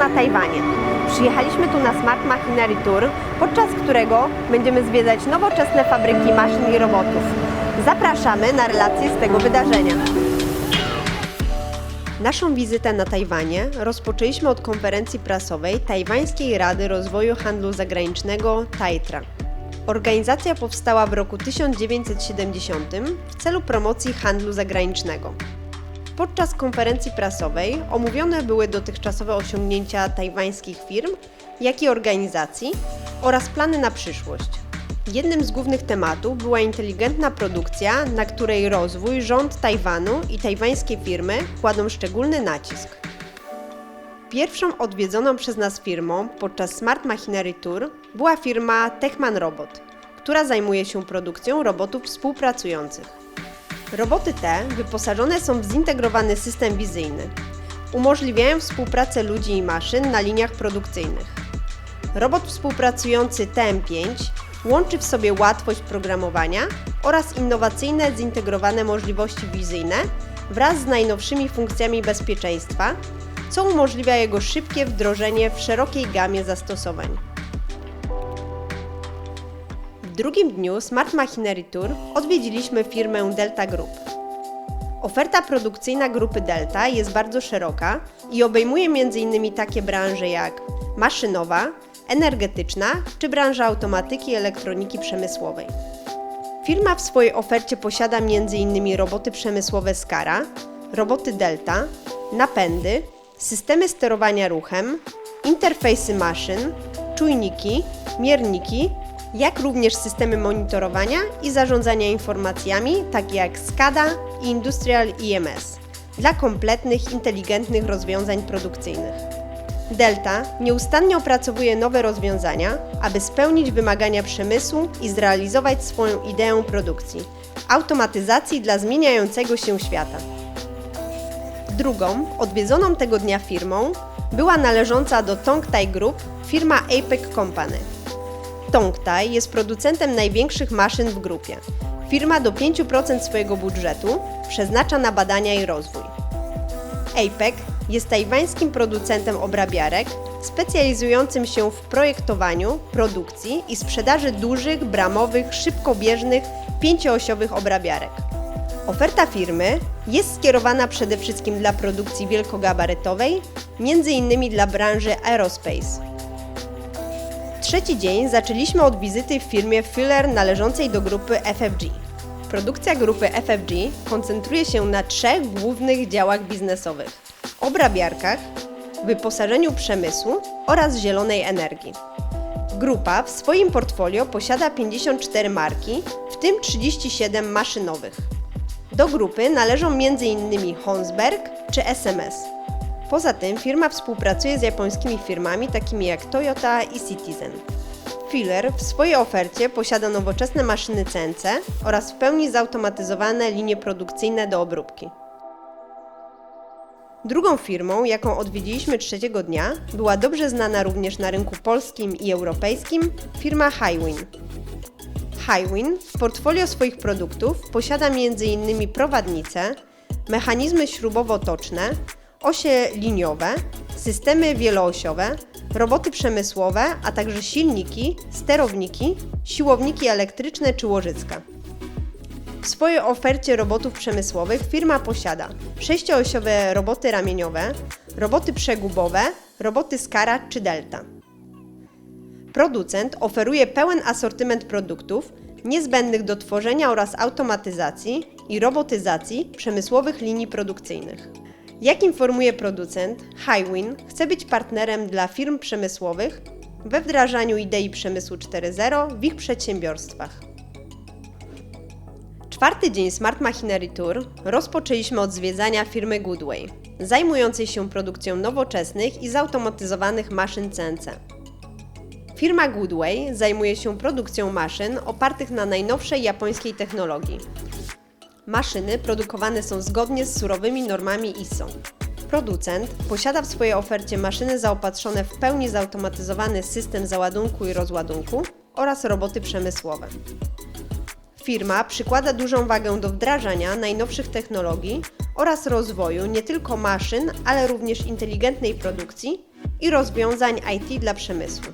na Tajwanie. Przyjechaliśmy tu na Smart Machinery Tour, podczas którego będziemy zwiedzać nowoczesne fabryki maszyn i robotów. Zapraszamy na relacje z tego wydarzenia. Naszą wizytę na Tajwanie rozpoczęliśmy od konferencji prasowej Tajwańskiej Rady Rozwoju Handlu Zagranicznego TAITRA. Organizacja powstała w roku 1970 w celu promocji handlu zagranicznego. Podczas konferencji prasowej omówione były dotychczasowe osiągnięcia tajwańskich firm, jak i organizacji oraz plany na przyszłość. Jednym z głównych tematów była inteligentna produkcja, na której rozwój rząd Tajwanu i tajwańskie firmy kładą szczególny nacisk. Pierwszą odwiedzoną przez nas firmą podczas Smart Machinery Tour była firma Techman Robot, która zajmuje się produkcją robotów współpracujących. Roboty te wyposażone są w zintegrowany system wizyjny. Umożliwiają współpracę ludzi i maszyn na liniach produkcyjnych. Robot współpracujący TM5 łączy w sobie łatwość programowania oraz innowacyjne zintegrowane możliwości wizyjne wraz z najnowszymi funkcjami bezpieczeństwa, co umożliwia jego szybkie wdrożenie w szerokiej gamie zastosowań. Drugim dniu Smart Machinery Tour odwiedziliśmy firmę Delta Group. Oferta produkcyjna grupy Delta jest bardzo szeroka i obejmuje m.in. takie branże jak maszynowa, energetyczna czy branża automatyki i elektroniki przemysłowej. Firma w swojej ofercie posiada m.in. roboty przemysłowe Skara, roboty Delta, napędy, systemy sterowania ruchem, interfejsy maszyn, czujniki, mierniki, jak również systemy monitorowania i zarządzania informacjami, takie jak SCADA i Industrial IMS, dla kompletnych, inteligentnych rozwiązań produkcyjnych. Delta nieustannie opracowuje nowe rozwiązania, aby spełnić wymagania przemysłu i zrealizować swoją ideę produkcji automatyzacji dla zmieniającego się świata. Drugą, odwiedzoną tego dnia firmą była należąca do Tongtai Group firma Apex Company. Tongtai jest producentem największych maszyn w grupie. Firma do 5% swojego budżetu przeznacza na badania i rozwój. APEC jest tajwańskim producentem obrabiarek specjalizującym się w projektowaniu, produkcji i sprzedaży dużych, bramowych, szybkobieżnych, pięcioosiowych obrabiarek. Oferta firmy jest skierowana przede wszystkim dla produkcji wielkogabarytowej, m.in. dla branży aerospace. Trzeci dzień zaczęliśmy od wizyty w firmie Filler należącej do grupy FFG. Produkcja grupy FFG koncentruje się na trzech głównych działach biznesowych: obrabiarkach, wyposażeniu przemysłu oraz zielonej energii. Grupa w swoim portfolio posiada 54 marki, w tym 37 maszynowych. Do grupy należą m.in. Honsberg czy SMS. Poza tym firma współpracuje z japońskimi firmami takimi jak Toyota i Citizen. Filler w swojej ofercie posiada nowoczesne maszyny CNC oraz w pełni zautomatyzowane linie produkcyjne do obróbki. Drugą firmą, jaką odwiedziliśmy trzeciego dnia, była dobrze znana również na rynku polskim i europejskim firma Highwin. Highwin w portfolio swoich produktów posiada m.in. prowadnice, mechanizmy śrubowo-toczne, osie liniowe, systemy wieloosiowe, roboty przemysłowe, a także silniki, sterowniki, siłowniki elektryczne czy łożycka. W swojej ofercie robotów przemysłowych firma posiada sześcioosiowe roboty ramieniowe, roboty przegubowe, roboty Skara czy Delta. Producent oferuje pełen asortyment produktów niezbędnych do tworzenia oraz automatyzacji i robotyzacji przemysłowych linii produkcyjnych. Jak informuje producent, Highwin chce być partnerem dla firm przemysłowych we wdrażaniu idei przemysłu 4.0 w ich przedsiębiorstwach. Czwarty dzień Smart Machinery Tour rozpoczęliśmy od zwiedzania firmy Goodway, zajmującej się produkcją nowoczesnych i zautomatyzowanych maszyn CNC. Firma Goodway zajmuje się produkcją maszyn opartych na najnowszej japońskiej technologii. Maszyny produkowane są zgodnie z surowymi normami ISO. Producent posiada w swojej ofercie maszyny zaopatrzone w pełni zautomatyzowany system załadunku i rozładunku oraz roboty przemysłowe. Firma przykłada dużą wagę do wdrażania najnowszych technologii oraz rozwoju nie tylko maszyn, ale również inteligentnej produkcji i rozwiązań IT dla przemysłu.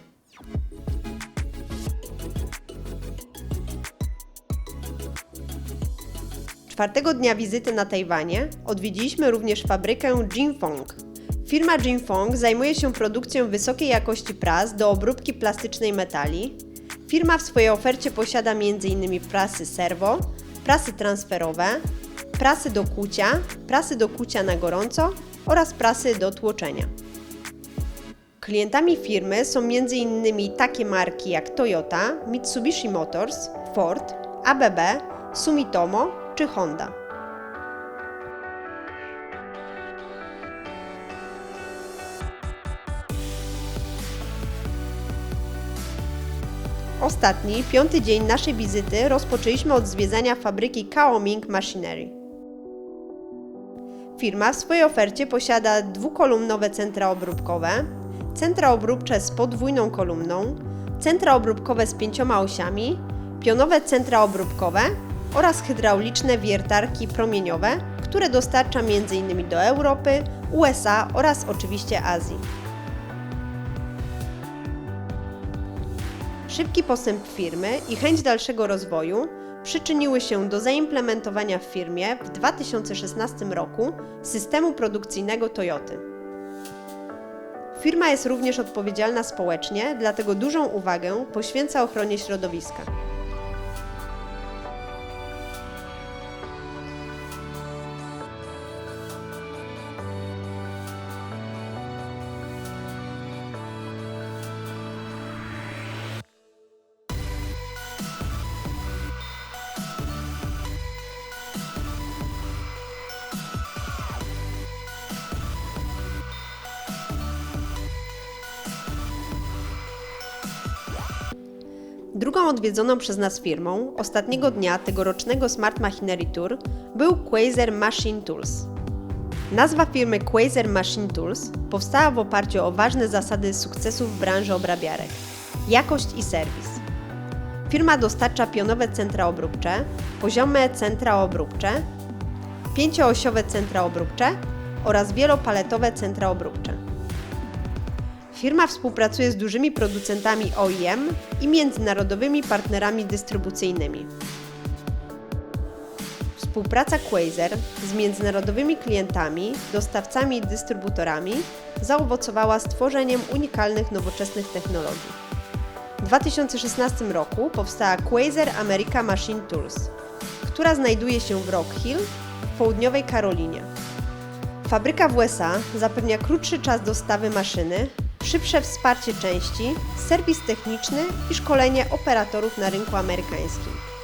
Czwartego dnia wizyty na Tajwanie odwiedziliśmy również fabrykę Jinfeng. Firma Jinfeng zajmuje się produkcją wysokiej jakości pras do obróbki plastycznej metali. Firma w swojej ofercie posiada m.in. prasy serwo, prasy transferowe, prasy do kucia, prasy do kucia na gorąco oraz prasy do tłoczenia. Klientami firmy są m.in. takie marki jak Toyota, Mitsubishi Motors, Ford, ABB, Sumitomo czy Honda. Ostatni, piąty dzień naszej wizyty rozpoczęliśmy od zwiedzania fabryki Kaoming Machinery. Firma w swojej ofercie posiada dwukolumnowe centra obróbkowe, centra obróbcze z podwójną kolumną, centra obróbkowe z pięcioma osiami, pionowe centra obróbkowe oraz hydrauliczne wiertarki promieniowe, które dostarcza m.in. do Europy, USA oraz oczywiście Azji. Szybki postęp firmy i chęć dalszego rozwoju przyczyniły się do zaimplementowania w firmie w 2016 roku systemu produkcyjnego Toyoty. Firma jest również odpowiedzialna społecznie, dlatego dużą uwagę poświęca ochronie środowiska. Drugą odwiedzoną przez nas firmą ostatniego dnia tegorocznego Smart Machinery Tour był Quasar Machine Tools. Nazwa firmy Quasar Machine Tools powstała w oparciu o ważne zasady sukcesu w branży obrabiarek jakość i serwis. Firma dostarcza pionowe centra obróbcze, poziome centra obróbcze, pięcioosiowe centra obróbcze oraz wielopaletowe centra obróbcze. Firma współpracuje z dużymi producentami OEM i międzynarodowymi partnerami dystrybucyjnymi. Współpraca Quasar z międzynarodowymi klientami, dostawcami i dystrybutorami zaowocowała stworzeniem unikalnych nowoczesnych technologii. W 2016 roku powstała Quasar America Machine Tools, która znajduje się w Rock Hill w południowej Karolinie. Fabryka w USA zapewnia krótszy czas dostawy maszyny, szybsze wsparcie części, serwis techniczny i szkolenie operatorów na rynku amerykańskim.